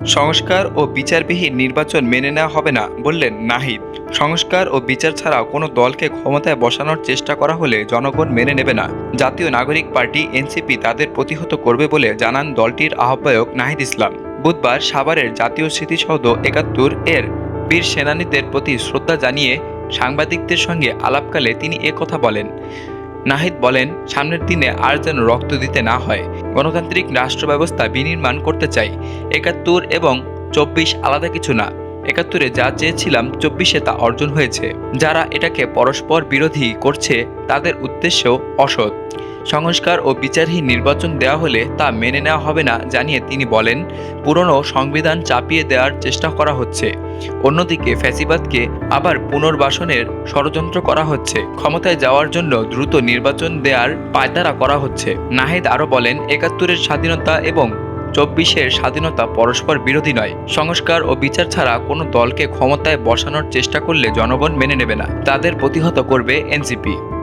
সংস্কার ও বিচারবিহীন নির্বাচন মেনে নেওয়া হবে না বললেন নাহিদ। সংস্কার ও বিচার ছাড়া কোনো দলকে ক্ষমতায় বসানোর চেষ্টা করা হলে জনগণ মেনে নেবে না। জাতীয় নাগরিক পার্টি এনসিপি তাদের প্রতিহত করবে বলে জানান দলটির আহ্বায়ক নাহিদ ইসলাম। বুধবার সাভারের জাতীয় স্মৃতিসৌধ একাত্তর এর বীর সেনানীদের প্রতি শ্রদ্ধা জানিয়ে সাংবাদিকদের সঙ্গে আলাপকালে তিনি কথা বলেন। নাহিদ বলেন, সামনের দিনে আর যেন রক্ত দিতে না হয়। গণতান্ত্রিক রাষ্ট্র ব্যবস্থা বিনির্মাণ করতে চাই। একাত্তর এবং চব্বিশ আলাদা কিছু না। একাত্তরে যা চেয়েছিলাম, চব্বিশে তা অর্জন হয়েছে। যারা এটাকে পরস্পর বিরোধী করছে, তাদের উদ্দেশ্য অসৎ। সংস্কার ও বিচারহীন নির্বাচন দেওয়া হলে তা মেনে নেওয়া হবে না জানিয়ে তিনি বলেন, পুরনো সংবিধান চাপিয়ে দেওয়ার চেষ্টা করা হচ্ছে। অন্যদিকে ফ্যাসিবাদকে আবার পুনর্বাসনের ষড়যন্ত্র করা হচ্ছে। ক্ষমতায় যাওয়ার জন্য দ্রুত নির্বাচন দেওয়ার পায়তারা করা হচ্ছে। নাহিদ আরও বলেন, একাত্তরের স্বাধীনতা এবং চব্বিশের স্বাধীনতা পরস্পর বিরোধী নয়। সংস্কার ও বিচার ছাড়া কোনো দলকে ক্ষমতায় বসানোর চেষ্টা করলে জনগণ মেনে নেবে না। তাদের প্রতিহত করবে এনসিপি।